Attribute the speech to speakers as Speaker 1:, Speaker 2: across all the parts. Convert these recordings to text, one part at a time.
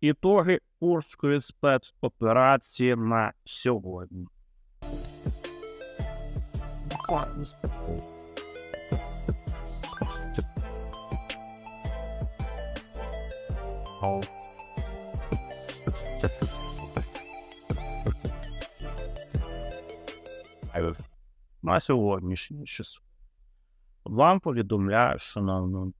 Speaker 1: Ітоги Курської спецоперації на сьогодні. На сьогоднішній час вам повідомляю, шановні.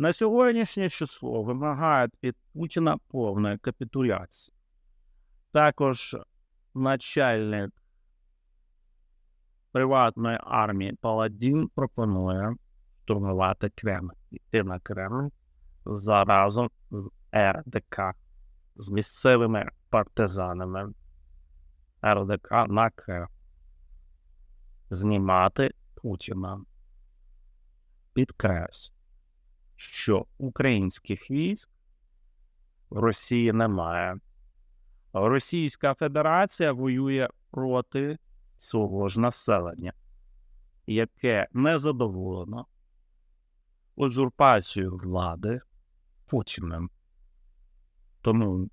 Speaker 1: На сьогоднішнє число вимагають від Путіна повної капітуляції. Також начальник приватної армії Паладін пропонує штурмувати Кремль, йти на Кремль заразом з РДК, з місцевими партизанами РДК на Кремль. Знімати Путіна. Підкреслю, що українських військ в Росії немає. Російська Федерація воює проти свого ж населення, яке не задоволено узурпацією влади Путіним. Тому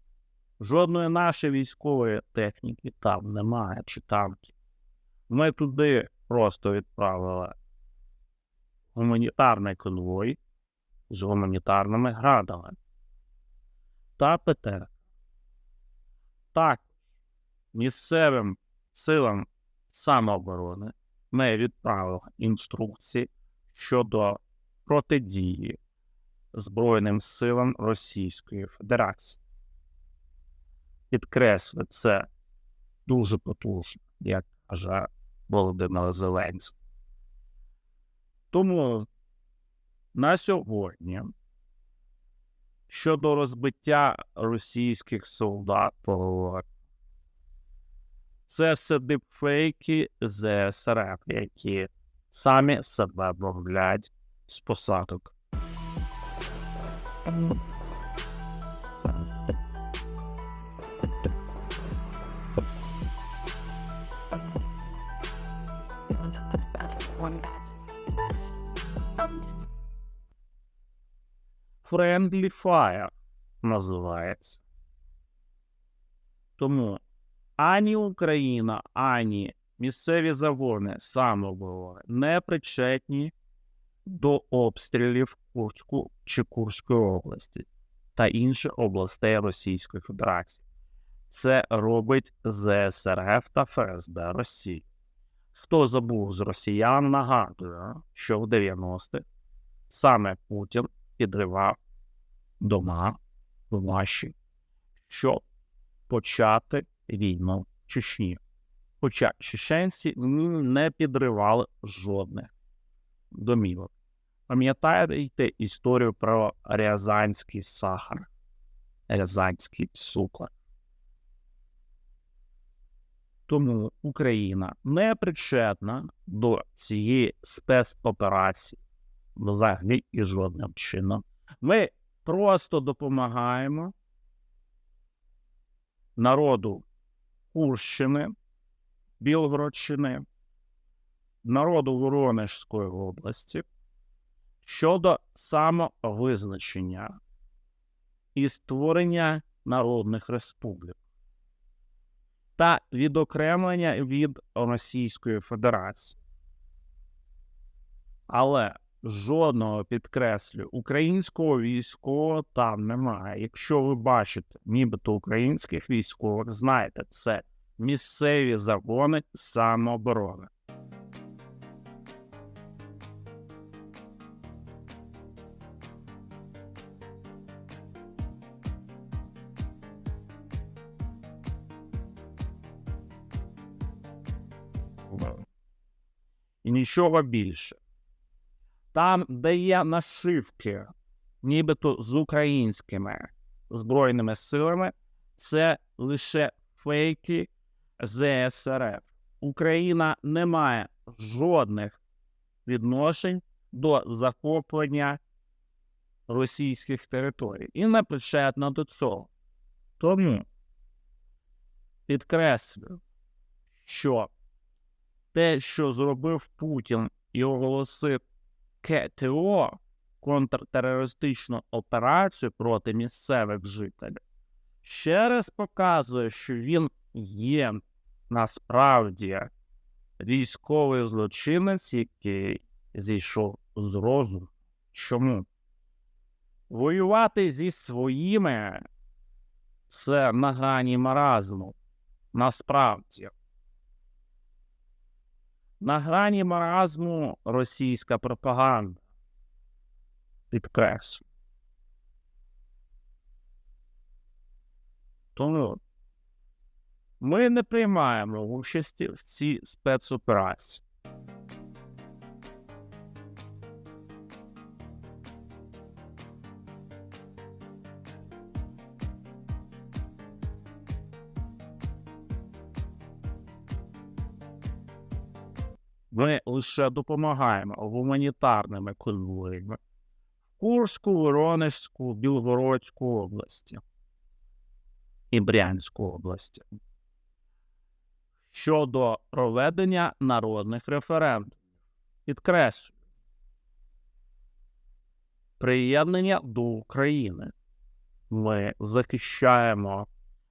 Speaker 1: жодної нашої військової техніки там немає чи танків. Ми туди просто відправили гуманітарний конвой з гуманітарними градами та ПТР. Також місцевим силам самооборони ми відправили інструкції щодо протидії Збройним силам Російської Федерації. Підкреслю, це дуже потужно, як каже Володимир Зеленський. Тому на сьогодні щодо розбиття російських солдат. Це все дипфейки з СРФ, які самі себе мовлять з посадок. Friendly Fire називається. Тому ані Україна, ані місцеві загони самооборони не причетні до обстрілів Курську чи Курської області та інших областей Російської Федерації. Це робить ЗСРФ та ФСБ Росії. Хто забув з росіян, нагадую, що в 90-х саме Путін підривав дома ваші, щоб почати війну в Чечні. Хоча чеченці не підривали жодних домівок. Пам'ятаєте історію про Рязанський сахар, Рязанський цукор. Тому Україна не причетна до цієї спецоперації взагалі і жодним чином. Ми просто допомагаємо народу Курщини, Білгородщини, народу Воронежської області щодо самовизначення і створення народних республік та відокремлення від Російської Федерації. Але жодного підкреслю українського військового там немає. Якщо ви бачите, нібито українських військових, знаєте, це місцеві загони самооборони. І нічого більше. Там, де є нашивки, нібито з українськими збройними силами, це лише фейки ЗСРФ. Україна не має жодних відношень до захоплення російських територій і не причетна до цього. Тому підкреслюю, що те, що зробив Путін і оголосив КТО контртерористичну операцію проти місцевих жителів, ще раз показує, що він є насправді військовий злочинець, який зійшов з розуму. Чому? Воювати зі своїми це на грані маразму. Насправді. На грані маразму російська пропаганда. Підкреслю. Тому ми не приймаємо участі в цій спецоперації. Ми лише допомагаємо гуманітарними конвоями в Курську, Воронежську, Білгородську області і Брянську області щодо проведення народних референдумів. Підкреслюю, приєднання до України. Ми захищаємо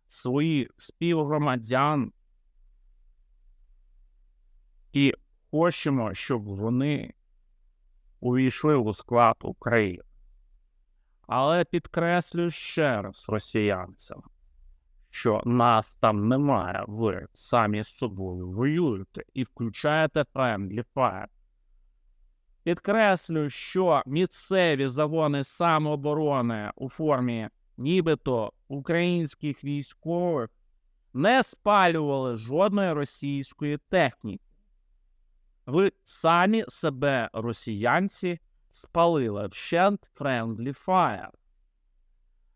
Speaker 1: своїх співгромадян і хочемо, щоб вони увійшли у склад України. Але підкреслюю ще раз росіянцям, що нас там немає, ви самі з собою воюєте і включаєте Friendly Fire. Підкреслюю, що місцеві загони самооборони у формі нібито українських військових не спалювали жодної російської техніки. Ви самі себе, росіянці, спалили. Вщент Friendly Fire.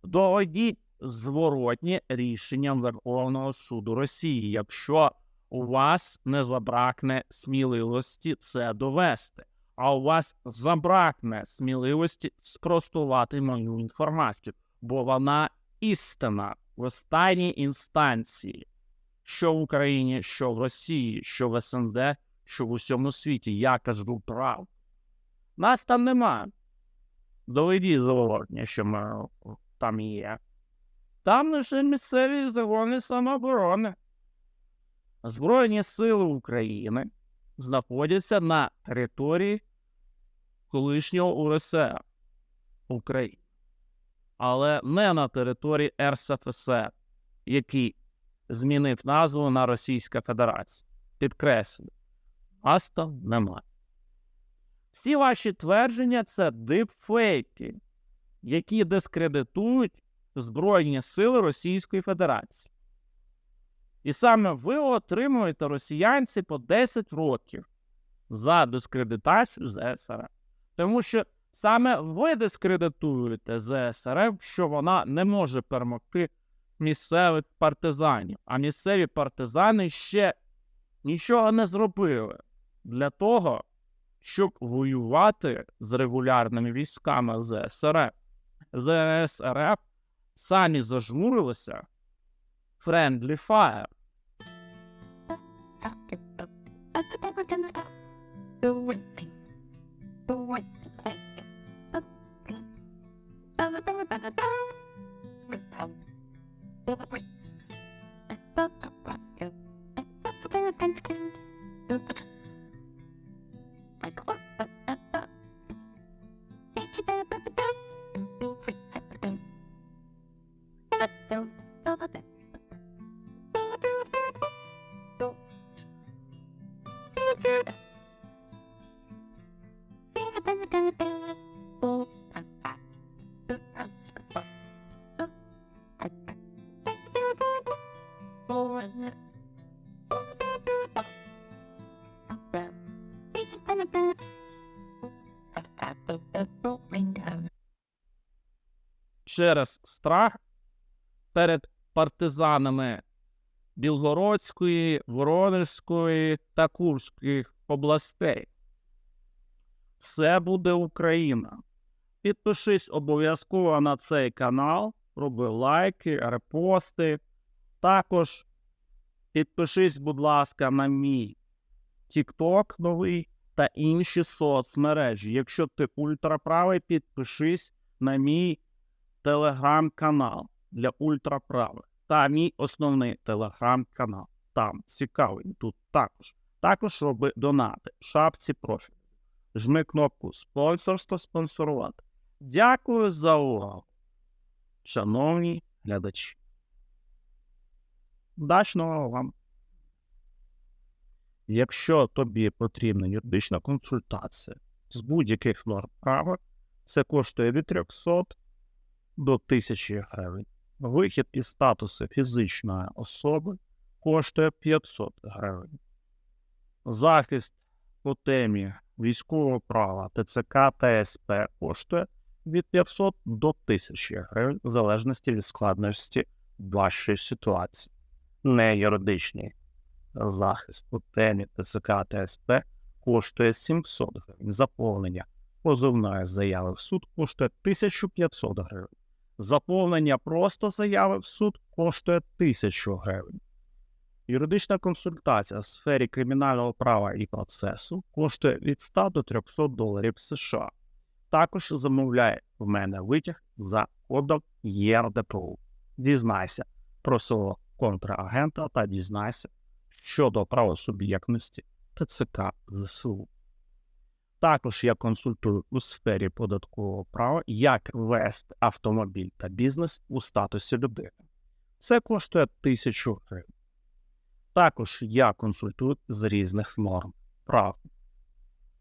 Speaker 1: Доведіть зворотні рішенням Верховного суду Росії, якщо у вас не забракне сміливості це довести, а у вас забракне сміливості спростувати мою інформацію, бо вона істина в останній інстанції, що в Україні, що в Росії, що в СНД, що в усьому світі. Я кажу правду. Нас там нема. Доведіть зворотня, що ми там є. Там лише місцеві загони самооборони. Збройні сили України знаходяться на території колишнього УРСР України, але не на території РСФСР, який змінив назву на Російська Федерація. Підкреслюю, нас там немає. Всі ваші твердження це дипфейки, які дискредитують Збройні сили Російської Федерації. І саме ви отримуєте росіянці по 10 років за дискредитацію ЗСРФ. Тому що саме ви дискредитуєте ЗСРФ, що вона не може перемогти місцевих партизанів, а місцеві партизани ще нічого не зробили для того, щоб воювати з регулярними військами ЗСРФ. ЗСРФ самі зажмурилися Friendly Fire. через страх перед партизанами Білгородської, Воронежської та Курської областей. Все буде Україна. Підпишись обов'язково на цей канал, роби лайки, репости. Також підпишись, будь ласка, на мій TikTok новий та інші соцмережі. Якщо ти ультраправий, підпишись на мій телеграм-канал для ультраправих та мій основний телеграм-канал. Там цікавий тут також. Також роби донати в шапці профілю. Жми кнопку спонсорство спонсорувати. Дякую за увагу, шановні глядачі. Удачного вам! Якщо тобі потрібна юридична консультація з будь-яких норм права, це коштує від 300 до 1000 гривень. Вихід із статусу фізичної особи коштує 500 гривень. Захист по темі військового права ТЦК та СП коштує від 500 до 1000 гривень в залежності від складності вашої ситуації. Не юридичний захист у темі ТЦК та СП коштує 700 гривень. Заповнення позовної заяви в суд коштує 1500 гривень. Заповнення просто заяви в суд коштує 1000 гривень. Юридична консультація в сфері кримінального права і процесу коштує від 100 до 300 доларів США. Також замовляє в мене витяг за кодом ЄРДПУ. Дізнайся про свого контрагента та дізнайся щодо правосуб'єктності ТЦК ЗСУ. Також я консультую у сфері податкового права, як ввести автомобіль та бізнес у статусі людини. Це коштує 1000 гривень. Також я консультую з різних норм прав.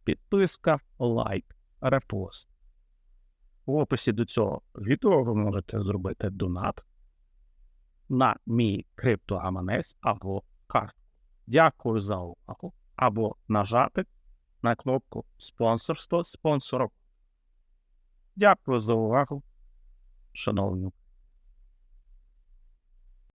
Speaker 1: Підписка, лайк, репост. В описі до цього відео ви можете зробити донат на мій криптогаманець або картку. Дякую за увагу. Або нажати на кнопку спонсорство спонсором. Дякую за увагу, шановні.